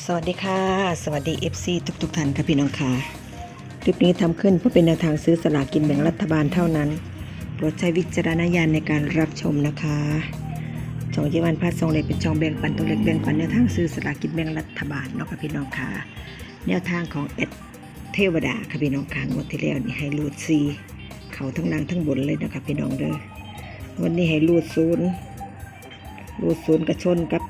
สวัสดีค่ะ สวัสดี FC ทุกทุกๆท่านค่ะพี่น้องค่ะ คลิปนี้ทำขึ้นเพื่อเป็นแนวทางซื้อสลากกินแบ่งรัฐบาลเท่านั้นโปรดใช้วิจารณญาณในการรับชมนะคะช่องเยวันพาทรงเลยเป็นช่องแบ่งปันตัวเล็กแบ่งปันแนวทางซื้อสลากกินแบ่งรัฐบาลเนาะค่ะพี่น้องค่ะ แนวทางของเอ็ดเทวดาค่ะพี่น้องค่ะงวดที่แล้วนี่ให้รูดซีเขาทั้งล่างทั้งบนเลยนะคะพี่น้องเด้อวันนี้ให้รูดศูนย์รูดศูนย์กระชนกับ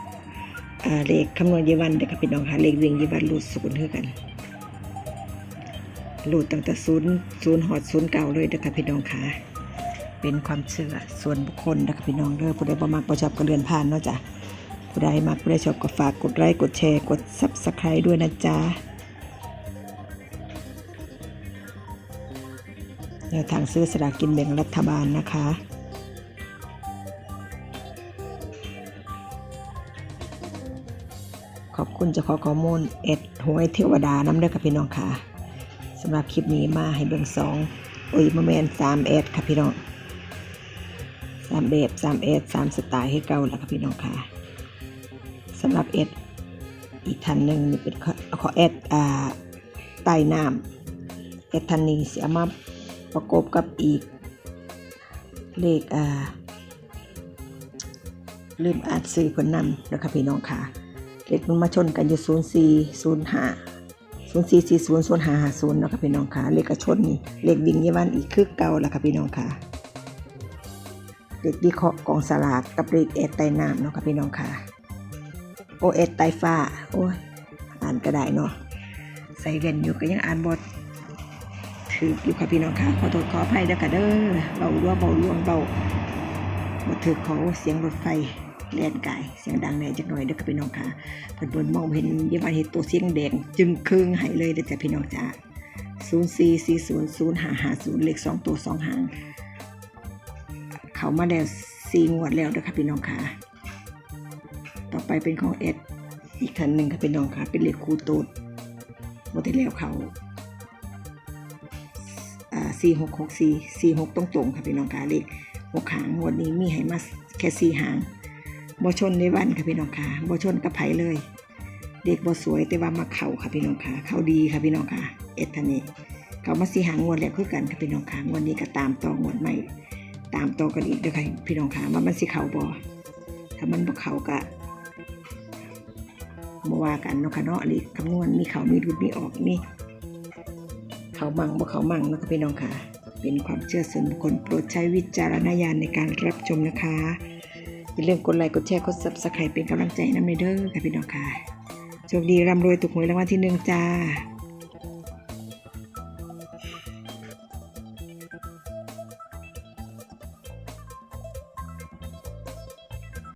เลขคำนวณยีวันเด็กกับพี่น้องค่ะเลขวิ่งยีวันรูดศูนย์คือกันรูดตั้งแต่ศูนย์ศูนย์หอดศูนย์เก่าเลยเด็กกับพี่น้องค่ะเป็นความเชื่อส่วนบุคคลเด็กกับพี่น้องเด้อผู้ใดบ่มักบ่ชอบก็เลื่อนผ่านเนาะจ้ะผู้ใดมักผู้ใดชอบก็ฝากกดไลค์กดแชร์กดซับสไครต์ด้วยนะจ๊ะแนวทางซื้อสลากกินแบ่งรัฐบาลนะคะ ขอบคุณเจ้าของข้อมูลเอ็ดหวยเทวดาน้ำเด้อค่ะพี่น้องค่ะสำหรับคลิปนี้มาให้เบิ่งสองโอ้ยมาแมนสามเอ็ดค่ะพี่น้องสามแบบสามเอ็ดสามสไตล์ให้เก่าแล้วค่ะพี่น้องค่ะสำหรับเอ็ดอีกท่านหนึ่งนี่เป็นขอขอเอ็ดอ่าใต้น้ำเอ็ดทันนี้เสียมาประกบกับอีก เลขอ่าลืมอ่านซื้อเพิ่นนำแล้วค่ะพี่น้องค่ะ เลขมันมาชนกันอยู่ศูนย์สี่ศูนย์ห้าศูนย์สี่สี่ศูนย์ศูนย์ห้าห้าศูนย์เนาะค่ะพี่น้องค่ะเลขกระชนนี่เลขวิ่งยี่วันอีกคือเก่าแล้วค่ะพี่น้องค่ะเลขวิเคราะห์กองสลากกับเลขเอดไตน้ำเนาะค่ะพี่น้องค่ะโอเอดไตฟ้าโอ้ยอ่านก็ได้เนาะใส่เว่นอยู่ก็ยังอ่านบทถืออยู่ค่ะพี่น้องค่ะขอโทษขออภัยด้วยค่ะเด้อเบาร่วงเบาร่วงเบาบทถือเขาเสียงรถไฟ แล่นกายเสียงดังแน่จักหน่อยเด้อค่ะพี่น้องค่ะเพิ่นเพิ่นมองเห็นยี่ว่าเห็นตัวเสียงแดงจึงครึ่งให้เลยเด้อจ้ะพี่น้องจ้า04400550เลขสองตัวสองหางเขามาแล้วสี่งวดแล้วเด้อค่ะพี่น้องค่ะต่อไปเป็นของเอ็ดอีกท่านหนึ่งค่ะพี่น้องค่ะ เป็นเลขคูโตดงวดที่แล้วเขาอ่าสี่หกหกสี่สี่หกตรงตรงๆค่ะพี่น้องค่ะเลขหกหางงวดนี้มีให้มาแค่สี่หาง บ่ชนในวันค่ะพี่น้องค่ะบ่ชนกับไผเลย เด็กบ่สวยแต่ว่ามาเข่าค่ะพี่น้องค่ะเข้าดีค่ะพี่น้องค่ะ เอทานนี้เขามาสีหางวดแล้วคือกันค่ะพี่น้องค่ะวดนี้ก็ตามตองวดใหม่ตามต่อกันอีกเด้อค่ะพี่น้องค่ะว่ามันสิเข่าบ่ถ้ามันบ่เข่าก็บ่ว่ากันเนาะค่ะเนาะอันนี้คำนวณมีเข่ามีรุดมีออกมีเขามั่งบ่เขามั่งนะคะพี่น้องค่ะ เป็นความเชื่อส่วนบุคคลโปรดใช้วิจารณญาณในการรับชมนะคะ อย่าลืมกดไลค์กดแชร์กดซับสไครป์เป็นกำลังใจน้ำในเด้อค่ะพี่น้องค่ะโชคดีร่ำรวยถูกหวยรางวัลที่หนึ่งจ้า